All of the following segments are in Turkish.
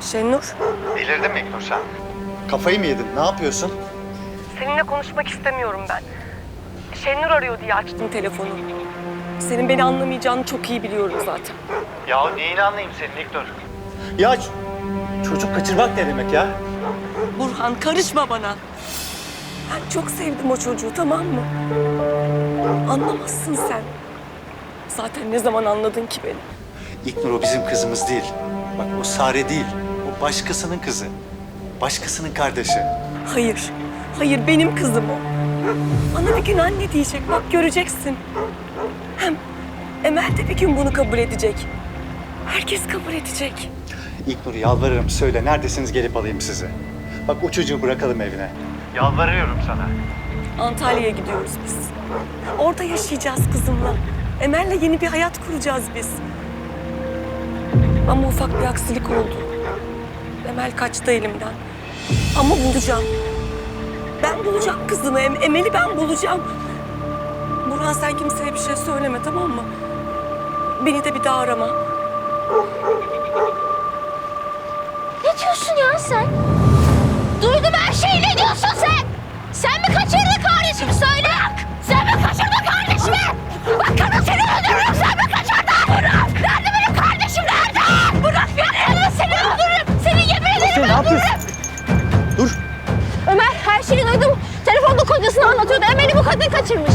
Şenur, Delirdin mi İknur sen? Kafayı mı yedin? Ne yapıyorsun? seninle konuşmak istemiyorum ben. Şenur arıyor diye açtım telefonu. Senin beni anlamayacağını çok iyi biliyorum zaten. Ya neyini anlayayım senin İknur? Ya ç- çocuk kaçırmak ne demek ya? Burhan karışma bana. Ben çok sevdim o çocuğu tamam mı? Anlamazsın sen. Zaten ne zaman anladın ki beni? İknur o bizim kızımız değil. Bak o Sare değil. O başkasının kızı. Başkasının kardeşi. Hayır, hayır benim kızım o. Bana bir gün anne diyecek, bak göreceksin. Hem Emel de bir gün bunu kabul edecek. Herkes kabul edecek. İknur yalvarırım söyle neredesiniz gelip alayım sizi. Bak o çocuğu bırakalım evine. Yalvarıyorum sana. Antalya'ya gidiyoruz biz. Orada yaşayacağız kızımla. Emel'le yeni bir hayat kuracağız biz. Ama ufak bir aksilik oldu. Emel kaçtı elimden. Ama bulacağım. Ben bulacağım kızımı. Em- Emel'i ben bulacağım. Burhan sen kimseye bir şey söyleme tamam mı? Beni de bir daha arama. Ne diyorsun ya sen? Duydum her şeyi duydum. Telefonda kocasını anlatıyordu. Emel'i bu kadın kaçırmış.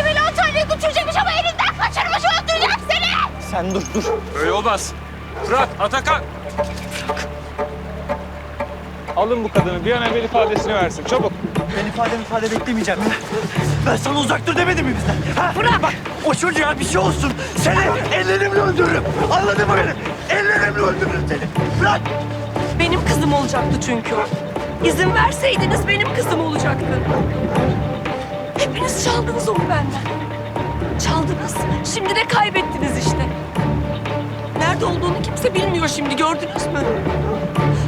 Emel'i Antalya'ya götürecekmiş ama elinden kaçırmış öldürecek seni. Sen dur dur. Öyle olmaz. Fırat, Atakan. Alın bu kadını. Bir an evvel ifadesini versin. Çabuk. Ben ifade ifade beklemeyeceğim ya. Ben sana uzak dur demedim mi bizden? Ha? Bırak! Bak o çocuğa bir şey olsun. Seni ellerimle öldürürüm. Anladın mı beni? Ellerimle öldürürüm seni. Bırak! Benim kızım olacaktı çünkü o. İzin verseydiniz benim kızım olacaktı. Hepiniz çaldınız onu benden. Çaldınız. Şimdi de kaybettiniz işte. Nerede olduğunu kimse bilmiyor şimdi gördünüz mü?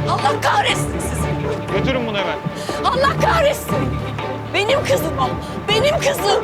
Allah kahretsin sizi. Götürün bunu hemen. Allah kahretsin. Benim kızım o. Benim kızım.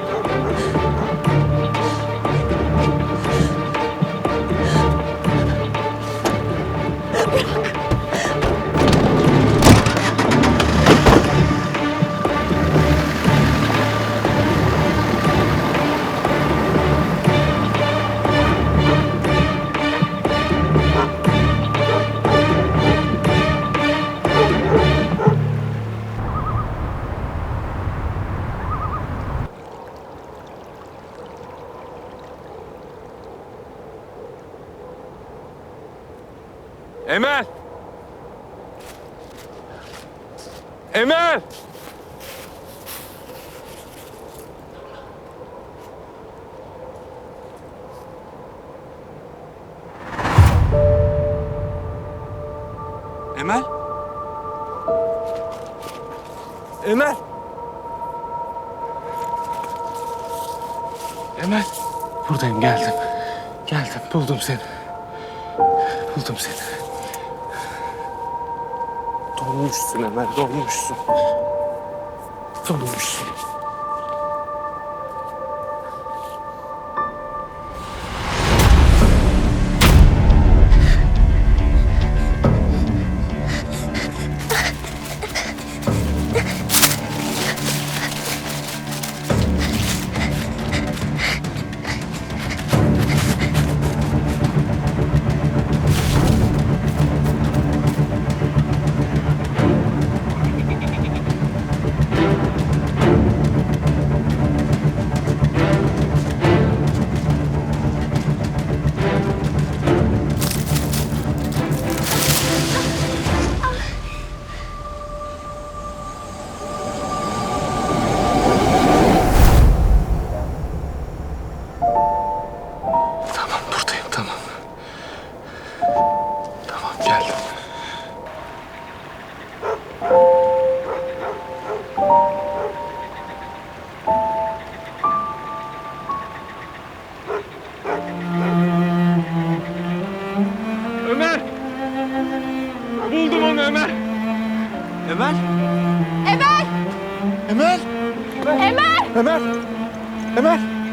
Emel! Emel! Emel? Emel? Emel? Buradayım geldim. Geldim buldum seni. Buldum seni. Donmuşsun Emel donmuşsun. Donmuşsun.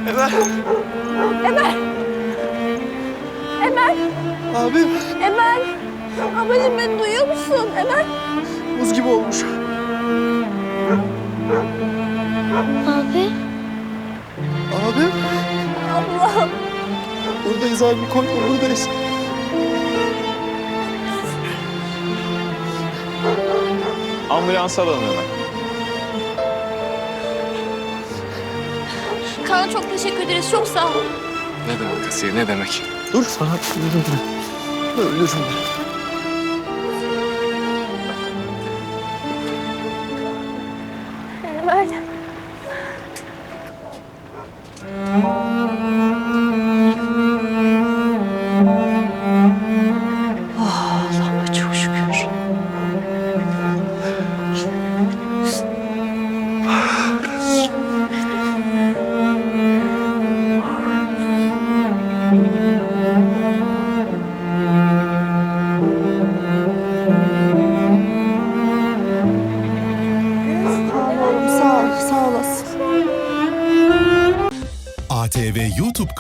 Emel! Emel! Emel! Emel! Abim! Emel! Ablacığım beni duyuyor musun? Emel. Buz gibi olmuş. Abi. Abi. Abla. Buradayız abi korkma buradayız. Ambulans alalım hemen. Kaan çok teşekkür ederiz. Çok sağ ol. Ne demek Asiye ne demek? Dur sana ölürüm ben. Ölürüm ben. Emel.